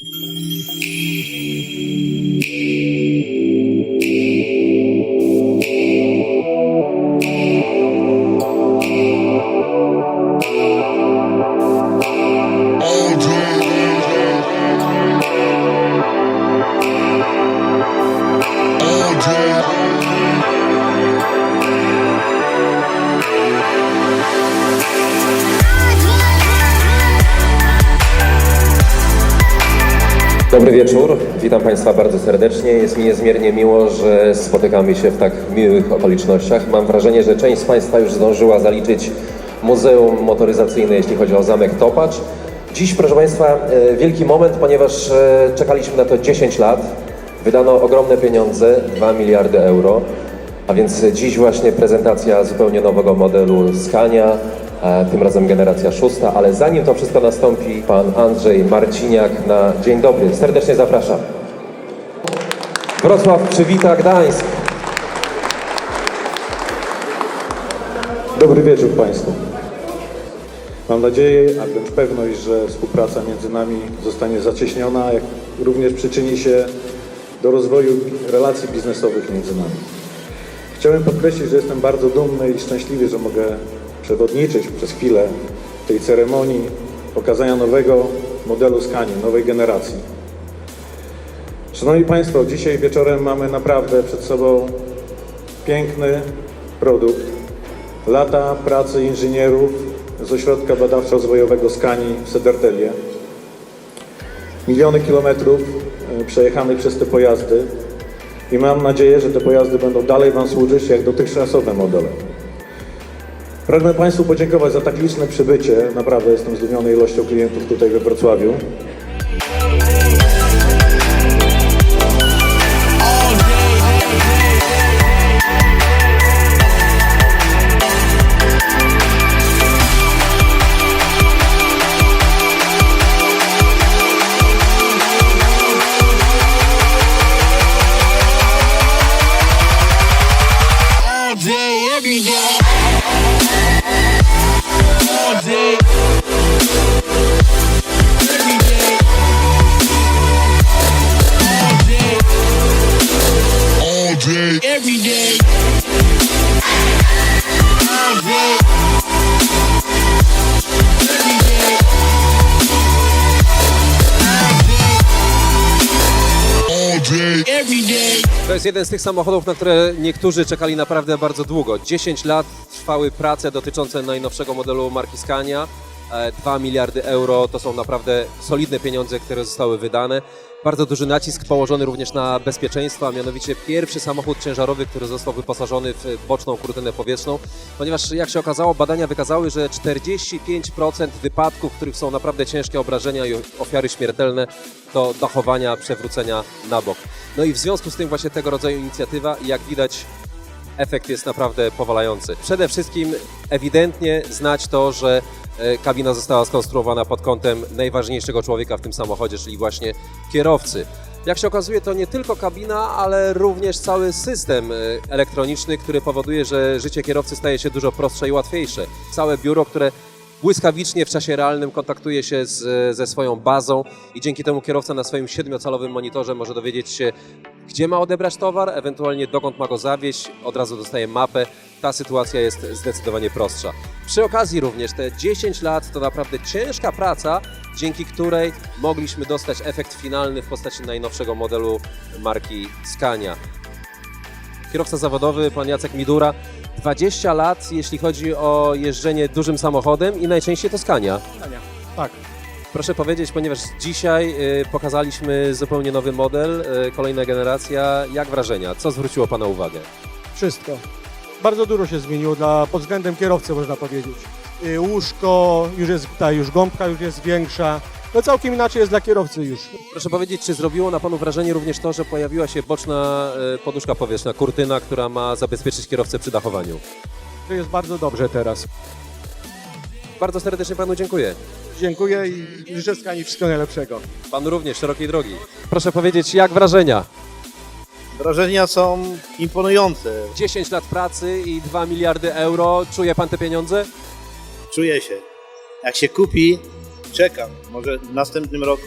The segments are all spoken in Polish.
All day. Dobry wieczór, witam Państwa bardzo serdecznie. Jest mi niezmiernie miło, że spotykamy się w tak miłych okolicznościach. Mam wrażenie, że część z Państwa już zdążyła zaliczyć Muzeum Motoryzacyjne, jeśli chodzi o Zamek Topacz. Dziś, proszę Państwa, e, wielki moment, ponieważ e, czekaliśmy na to 10 lat. Wydano ogromne pieniądze, 2 miliardy euro. A więc dziś właśnie prezentacja zupełnie nowego modelu Scania, e, tym razem generacja szósta, ale zanim to wszystko nastąpi, pan Andrzej Marciniak na dzień dobry. Serdecznie zapraszam. Wrocław przywita Gdańsk. Dobry wieczór Państwu. Mam nadzieję, a wręcz pewność, że współpraca między nami zostanie zacieśniona, jak również przyczyni się do rozwoju relacji biznesowych między nami. Chciałem podkreślić, że jestem bardzo dumny i szczęśliwy, że mogę przewodniczyć przez chwilę tej ceremonii pokazania nowego modelu Scania, nowej generacji. Szanowni Państwo, dzisiaj wieczorem mamy naprawdę przed sobą piękny produkt, lata pracy inżynierów z Ośrodka Badawczo-Rozwojowego Skani w Sedertelie. Miliony kilometrów e, przejechanych przez te pojazdy i mam nadzieję, że te pojazdy będą dalej Wam służyć jak dotychczasowe modele. Pragnę Państwu podziękować za tak liczne przybycie. Naprawdę jestem zdumiony ilością klientów tutaj we Wrocławiu. Jest jeden z tych samochodów, na które niektórzy czekali naprawdę bardzo długo. 10 lat trwały prace dotyczące najnowszego modelu marki Scania. E, 2 miliardy euro to są naprawdę solidne pieniądze, które zostały wydane. Bardzo duży nacisk położony również na bezpieczeństwo, a mianowicie pierwszy samochód ciężarowy, który został wyposażony w boczną kurtynę powietrzną, ponieważ jak się okazało, badania wykazały, że 45% wypadków, w których są naprawdę ciężkie obrażenia i ofiary śmiertelne, to dachowania, przewrócenia na bok. No i w związku z tym właśnie tego rodzaju inicjatywa, jak widać, efekt jest naprawdę powalający. Przede wszystkim ewidentnie znać to, że e, kabina została skonstruowana pod kątem najważniejszego człowieka w tym samochodzie, czyli właśnie kierowcy. Jak się okazuje, to nie tylko kabina, ale również cały system e, elektroniczny, który powoduje, że życie kierowcy staje się dużo prostsze i łatwiejsze. Całe biuro, które błyskawicznie w czasie realnym kontaktuje się z, ze swoją bazą i dzięki temu kierowca na swoim siedmiocalowym monitorze może dowiedzieć się, gdzie ma odebrać towar, ewentualnie dokąd ma go zawieźć, od razu dostaje mapę. Ta sytuacja jest zdecydowanie prostsza. Przy okazji również te 10 lat to naprawdę ciężka praca, dzięki której mogliśmy dostać efekt finalny w postaci najnowszego modelu marki Scania. Kierowca zawodowy, pan Jacek Midura, 20 lat, jeśli chodzi o jeżdżenie dużym samochodem i najczęściej to Scania. Tak. Proszę powiedzieć, ponieważ dzisiaj y, pokazaliśmy zupełnie nowy model, y, kolejna generacja, jak wrażenia? Co zwróciło Pana uwagę? Wszystko. Bardzo dużo się zmieniło dla, pod względem kierowcy, można powiedzieć. Y, Łóżko, już jest ta już gąbka już jest większa. No całkiem inaczej jest dla kierowcy już. Proszę powiedzieć, czy zrobiło na Panu wrażenie również to, że pojawiła się boczna y, poduszka powietrzna, kurtyna, która ma zabezpieczyć kierowcę przy dachowaniu? To jest bardzo dobrze teraz. Bardzo serdecznie Panu dziękuję. Dziękuję i życzę Skani wszystkiego najlepszego. Panu również szerokiej drogi. Proszę powiedzieć, jak wrażenia? Wrażenia są imponujące. 10 lat pracy i 2 miliardy euro. Czuje Pan te pieniądze? Czuję się. Jak się kupi, czekam. Może w następnym roku.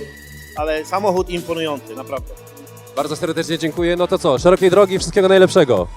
ale samochód imponujący, naprawdę. Bardzo serdecznie dziękuję. No to co, szerokiej drogi, wszystkiego najlepszego.